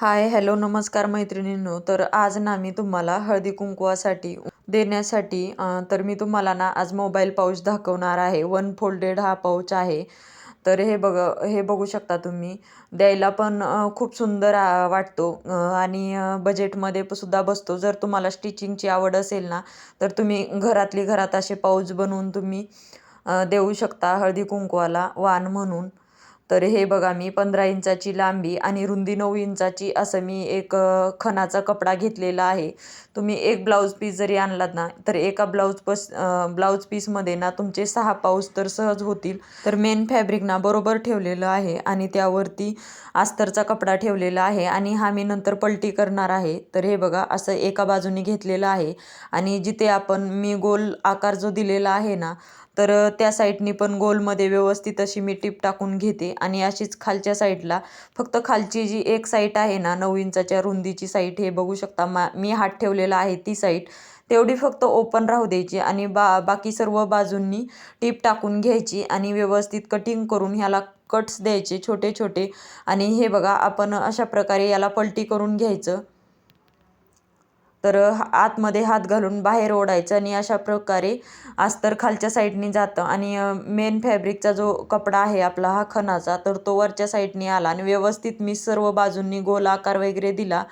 Hi hello नमस्कार मैत्रिणींनो. तर आज ना मी तुम्हाला हळदी कुंकवासाठी देण्यासाठी तर मी तुम्हाला ना आज मोबाईल पाऊच दाखवणार आहे. वन फोल्डेड हा पाऊच आहे. तर हे बघ हे बघू शकता तुम्ही. द्यायला पण खूप सुंदर वाटतो. आणि बजेटमध्ये सुद्धा बसतो. जर तुम्हाला स्टिचिंगची आवड असेल ना तर तुम्ही घरातली घरात असे पाऊच बनवून तुम्ही देऊ शकता हळदी कुंकवाला वाण म्हणून. तर हे बघा मी पंधरा इंचाची लांबी आणि रुंदी नऊ इंचाची असं मी एक खणाचा कपडा घेतलेला आहे. तुम्ही एक ब्लाऊज पीस जरी आणलात ना तर एका ब्लाऊज पस ब्लाऊज पीसमध्ये ना तुमचे सहा पाऊस तर सहज होतील. तर मेन फॅब्रिक ना बरोबर ठेवलेलं आहे आणि त्यावरती आस्तरचा कपडा ठेवलेला आहे आणि हा मी नंतर पलटी करणार आहे. तर हे बघा असं एका बाजूने घेतलेलं आहे आणि जिथे आपण मी गोल आकार जो दिलेला आहे ना तर त्या साईडनी पण गोलमध्ये व्यवस्थित अशी मी टीप टाकून घेते आणि अशीच खालच्या साईडला फक्त खालची जी एक साईट आहे ना नऊ इंचाच्या रुंदीची साईट हे बघू शकता मा मी हात ठेवलेला आहे ती साईट. तेवढी फक्त ओपन राहू द्यायची आणि बा बाकी सर्व बाजूंनी टीप टाकून घ्यायची आणि व्यवस्थित कटिंग करून ह्याला कट्स द्यायचे छोटे छोटे आणि हे बघा आपण अशा प्रकारे याला पलटी करून घ्यायचं. तर आतमध्ये हात घालून बाहेर ओढायचं आणि अशा प्रकारे अस्तर खालच्या साईडनी जातं. आणि मेन फॅब्रिकचा जो कपडा आहे आपला हा खणाचा तर तो वरच्या साईडनी आला आणि व्यवस्थित मी सर्व बाजूंनी गोल आकार वगैरे दिला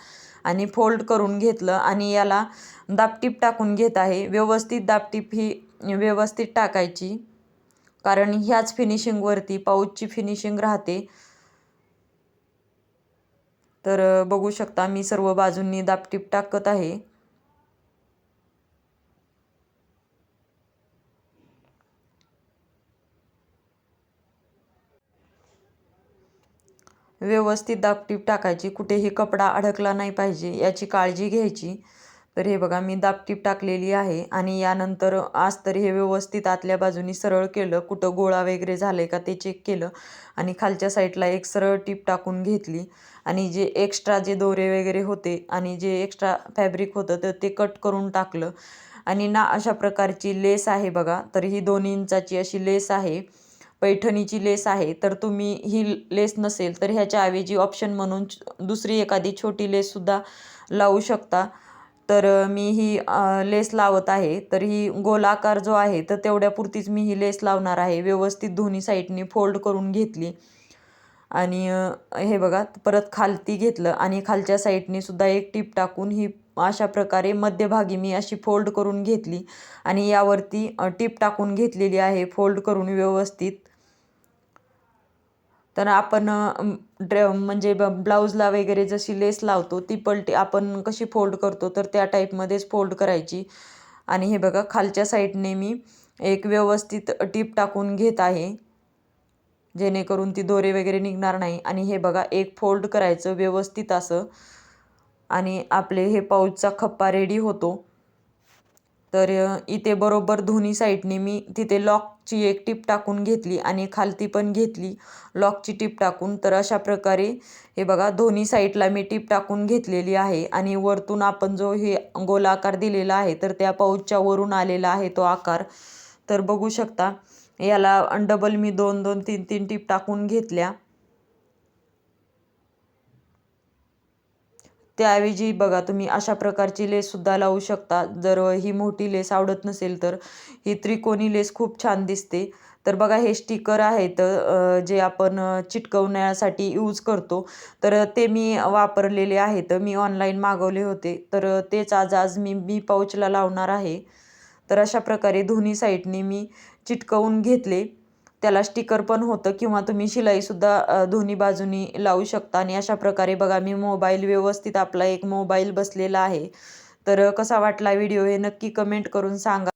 आणि फोल्ड करून घेतलं आणि याला दापटीप टाकून घेत आहे. व्यवस्थित दापटीप ही व्यवस्थित टाकायची कारण ह्याच फिनिशिंगवरती पाऊचची फिनिशिंग राहते. तर बघू शकता मी सर्व बाजूंनी दापटीप टाकत आहे. व्यवस्थित दापटीप टाकायची. कुठेही कपडा अडकला नाही पाहिजे याची काळजी घ्यायची. तर हे बघा मी दापटीप टाकलेली आहे आणि यानंतर आज तरी हे व्यवस्थित आतल्या बाजूनी सरळ केलं. कुठं गोळा वगैरे झाले का ते चेक केलं आणि खालच्या साईडला एक सरळ टीप टाकून घेतली. आणि जे एक्स्ट्रा जे दोरे वगैरे होते आणि जे एक्स्ट्रा फॅब्रिक होतं तर ते कट करून टाकलं. आणि ना अशा प्रकारची लेस आहे बघा तर ही दोन इंचाची अशी लेस आहे. पैठणीची लेस आहे. तर तुम्ही ही लेस नसेल तर ह्याच्या ऐवजी ऑप्शन म्हणून दुसरी एखादी छोटी लेससुद्धा लावू शकता. तर मी ही लेस लावत आहे. तर ही गोलाकार जो आहे तर तेवढ्यापुरतीच मी ही लेस लावणार आहे. व्यवस्थित दोन्ही साईडनी फोल्ड करून घेतली. आणि हे बघा परत खालती घेतलं आणि खालच्या साईडनी सुद्धा एक टीप टाकून ही अशा प्रकारे मध्यभागी मी अशी फोल्ड करून घेतली. आणि यावरती टीप टाकून घेतलेली आहे. फोल्ड करून व्यवस्थित तर आपण ड्रे म्हणजे ब ब्लाऊजला वगैरे जशी लेस लावतो ती पलटी आपण कशी फोल्ड करतो तर त्या टाईपमध्येच फोल्ड करायची. आणि हे बघा खालच्या साईडने मी एक व्यवस्थित टीप टाकून घेत आहे. जेणेकरून ती दोरे वगैरे निघणार नाही. आणि हे बघा एक फोल्ड करायचं व्यवस्थित असं. आणि आपले हे पाऊचचा खप्पा रेडी होतो. तर इथे बरोबर दोन्ही साईडने मी तिथे लॉकची एक टीप टाकून घेतली आणि खालती पण घेतली लॉकची टीप टाकून. तर अशा प्रकारे हे बघा दोन्ही साईडला मी टीप टाकून घेतलेली आहे आणि वरतून आपण जो हे गोलाकार दिलेला आहे तर त्या पाऊचच्या वरून आलेला आहे तो आकार. तर बघू शकता याला डबल मी दोन दोन तीन तीन टीप टाकून घेतल्या. त्याऐवजी बघा तुम्ही अशा प्रकारची लेससुद्धा लावू शकता. जर ही मोठी लेस आवडत नसेल तर ही त्रिकोणी लेस खूप छान दिसते. तर बघा हे स्टिकर आहेत जे आपण चिटकवण्यासाठी यूज करतो. तर ते मी वापरलेले आहेत. मी ऑनलाईन मागवले होते. तर तेच आज आज मी मी पाऊचला लावणार आहे. तर अशा प्रकारे दोन्ही साईडने मी चिटकवून घेतले. त्याला स्टिकर पण होतं किंवा तुम्ही शिलाईसुद्धा दोन्ही बाजूनी लावू शकता. आणि अशा प्रकारे बघा मी मोबाईल व्यवस्थित आपला एक मोबाईल बसलेला आहे. तर कसा वाटला व्हिडिओ हे नक्की कमेंट करून सांगा.